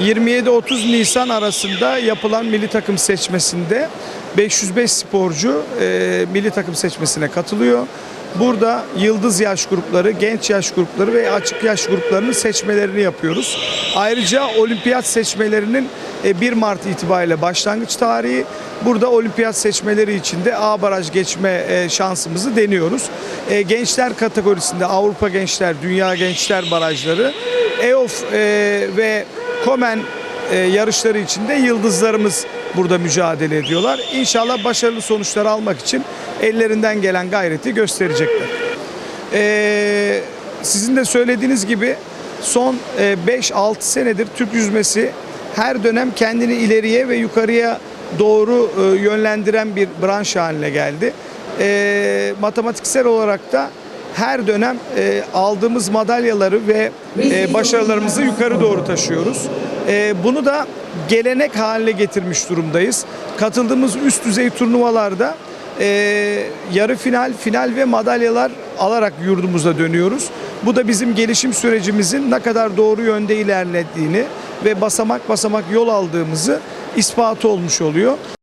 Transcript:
27-30 Nisan arasında yapılan milli takım seçmesinde 505 sporcu e, milli takım seçmesine katılıyor. Burada yıldız yaş grupları, genç yaş grupları ve açık yaş gruplarının seçmelerini yapıyoruz. Ayrıca olimpiyat seçmelerinin e, 1 Mart itibariyle başlangıç tarihi. Burada olimpiyat seçmeleri için de A baraj geçme e, şansımızı deniyoruz. E, Gençler kategorisinde Avrupa Gençler, Dünya Gençler barajları, EOF e, ve Komen e, yarışları içinde yıldızlarımız burada mücadele ediyorlar. İnşallah başarılı sonuçlar almak için ellerinden gelen gayreti gösterecekler. E, sizin de söylediğiniz gibi son e, 5-6 senedir Türk yüzmesi her dönem kendini ileriye ve yukarıya doğru e, yönlendiren bir branş haline geldi. E, matematiksel olarak da her dönem e, aldığımız madalyaları ve e, başarılarımızı yukarı doğru taşıyoruz. E, bunu da gelenek haline getirmiş durumdayız. Katıldığımız üst düzey turnuvalarda e, yarı final, final ve madalyalar alarak yurdumuza dönüyoruz. Bu da bizim gelişim sürecimizin ne kadar doğru yönde ilerlediğini ve basamak basamak yol aldığımızı ispatı olmuş oluyor.